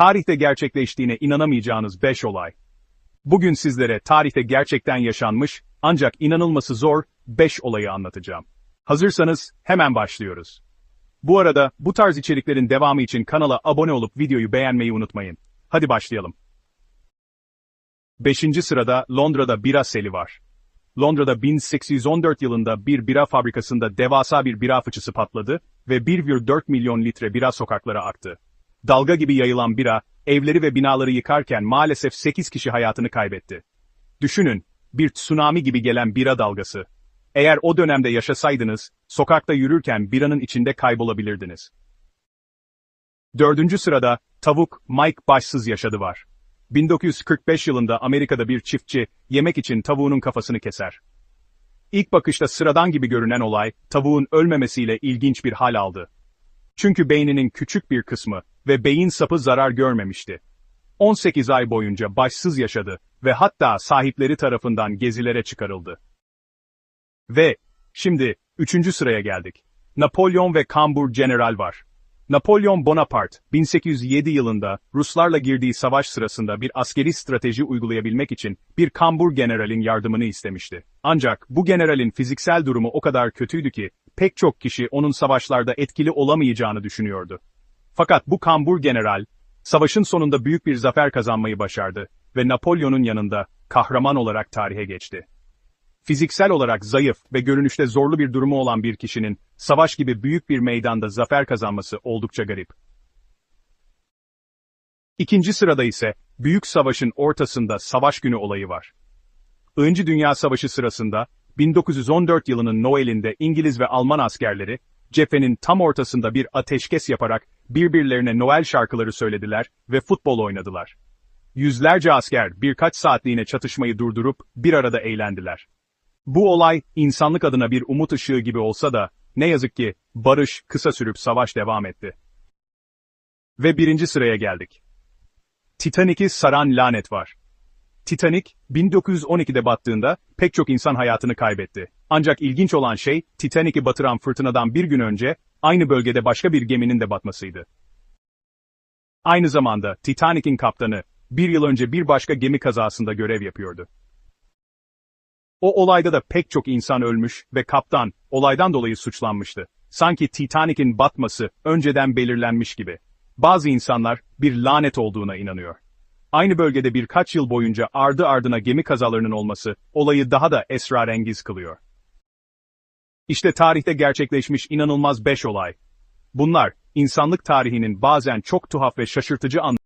tarihte gerçekleştiğine inanamayacağınız 5 olay. Bugün sizlere tarihte gerçekten yaşanmış, ancak inanılması zor 5 olayı anlatacağım. Hazırsanız hemen başlıyoruz. Bu arada bu tarz içeriklerin devamı için kanala abone olup videoyu beğenmeyi unutmayın. Hadi başlayalım. 5. sırada Londra'da bira seli var. Londra'da 1814 yılında bir bira fabrikasında devasa bir bira fıçısı patladı ve 1,4 milyon litre bira sokaklara aktı. Dalga gibi yayılan bira, evleri ve binaları yıkarken maalesef 8 kişi hayatını kaybetti. Düşünün, bir tsunami gibi gelen bira dalgası. Eğer o dönemde yaşasaydınız, sokakta yürürken biranın içinde kaybolabilirdiniz. Dördüncü sırada, tavuk Mike başsız yaşadı var. 1945 yılında Amerika'da bir çiftçi, yemek için tavuğunun kafasını keser. İlk bakışta sıradan gibi görünen olay, tavuğun ölmemesiyle ilginç bir hal aldı. Çünkü beyninin küçük bir kısmı ve beyin sapı zarar görmemişti. 18 ay boyunca başsız yaşadı ve hatta sahipleri tarafından gezilere çıkarıldı. Ve, şimdi, üçüncü sıraya geldik. Napolyon ve Kambur General var. Napolyon Bonaparte, 1807 yılında Ruslarla girdiği savaş sırasında bir askeri strateji uygulayabilmek için bir Kambur generalin yardımını istemişti. Ancak bu generalin fiziksel durumu o kadar kötüydü ki pek çok kişi onun savaşlarda etkili olamayacağını düşünüyordu. Fakat bu Kambur general, savaşın sonunda büyük bir zafer kazanmayı başardı ve Napolyon'un yanında kahraman olarak tarihe geçti. Fiziksel olarak zayıf ve görünüşte zorlu bir durumu olan bir kişinin, savaş gibi büyük bir meydanda zafer kazanması oldukça garip. İkinci sırada ise, Büyük Savaş'ın ortasında savaş günü olayı var. Ikinci Dünya Savaşı sırasında, 1914 yılının Noel'inde İngiliz ve Alman askerleri, cephenin tam ortasında bir ateşkes yaparak birbirlerine Noel şarkıları söylediler ve futbol oynadılar. Yüzlerce asker birkaç saatliğine çatışmayı durdurup bir arada eğlendiler. Bu olay, insanlık adına bir umut ışığı gibi olsa da, ne yazık ki, barış kısa sürüp savaş devam etti. Ve birinci sıraya geldik. Titanic'i saran lanet var. Titanic, 1912'de battığında, pek çok insan hayatını kaybetti. Ancak ilginç olan şey, Titanic'i batıran fırtınadan bir gün önce, aynı bölgede başka bir geminin de batmasıydı. Aynı zamanda, Titanic'in kaptanı, bir yıl önce bir başka gemi kazasında görev yapıyordu. O olayda da pek çok insan ölmüş ve kaptan, olaydan dolayı suçlanmıştı. Sanki Titanic'in batması önceden belirlenmiş gibi. Bazı insanlar bir lanet olduğuna inanıyor. Aynı bölgede birkaç yıl boyunca ardı ardına gemi kazalarının olması olayı daha da esrarengiz kılıyor. İşte tarihte gerçekleşmiş inanılmaz 5 olay. Bunlar, insanlık tarihinin bazen çok tuhaf ve şaşırtıcı an